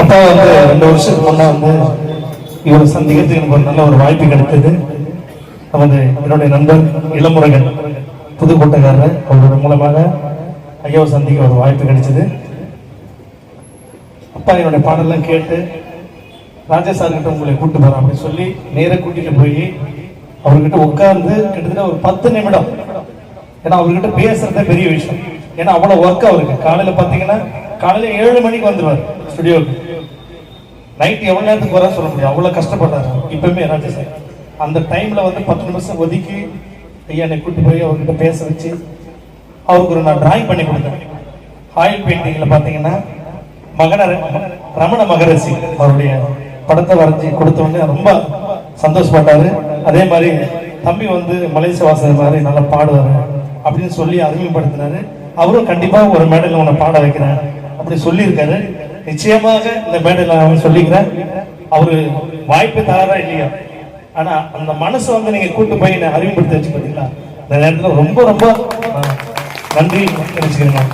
அப்பா வந்து ரெண்டு வருஷத்துக்கு முன்னே வந்து இவரை சந்திக்கிறதுக்கு எனக்கு ஒரு நல்ல ஒரு வாய்ப்பு கிடைத்தது. நமது என்னுடைய நண்பர் இளமுருகன் புதுக்கோட்டைக்காரர் அவரோட மூலமாக ஐயாவை சந்திக்க ஒரு வாய்ப்பு கிடைச்சது. அப்பா என்னுடைய பாடலாம் கேட்டு ராஜா சார் கிட்ட உங்களை கூட்டு போறேன் அப்படின்னு சொல்லி நேராக கூட்டிட்டு போய் அவர்கிட்ட உட்கார்ந்து கிட்டத்தட்ட ஒரு பத்து நிமிடம். ஏன்னா அவர்கிட்ட பேசுறதே பெரிய விஷயம். ஏன்னா அவ்வளவு ஒர்க் அவருக்கு. காலையில பாத்தீங்கன்னா காலையில ஏழு மணிக்கு வந்துருவாரு. ஸ்டுடியோ நைட் எவ்வளவு நேரத்துக்கு வர சொல்ல முடியும் அவ்வளவு கஷ்டப்படுறாரு. இப்பவுமே ராஜா சார் அந்த டைம்ல வந்து பத்து நிமிஷம் ஒதுக்கி ஐயா என்னை கூட்டி போய் அவர்கிட்ட பேச வச்சு அவருக்கு ஒரு நான் டிராயிங் பண்ணி கொடுத்தேன். ஆயில் பெயிண்டிங்ல பாத்தீங்கன்னா மகன ரமண மகரசி அவருடைய படத்தை வரைஞ்சி கொடுத்தவங்க ரொம்ப சந்தோஷப்பட்டாரு. அதே மாதிரி தம்பி வந்து மலேசிய வாசகர் மாதிரி நல்லா பாடுவாரு அப்படின்னு சொல்லி அறிமுகப்படுத்தினாரு. அவரும் கண்டிப்பா ஒரு மேடையில் உன்னை பாட வைக்கிறேன் அப்படி சொல்லியிருக்காரு. நிச்சயமாக இந்த மேடையில் அவன் சொல்லிக்கிறேன். அவரு வாய்ப்பு தராரா இல்லையா? ஆனா அந்த மனசு வந்து நீங்க கூட்டு போய் என்னை அறிமுகப்படுத்தி வச்சு பாத்தீங்களா இந்த நேரத்துல ரொம்ப ரொம்ப நன்றி. நினைச்சுக்கிறேன்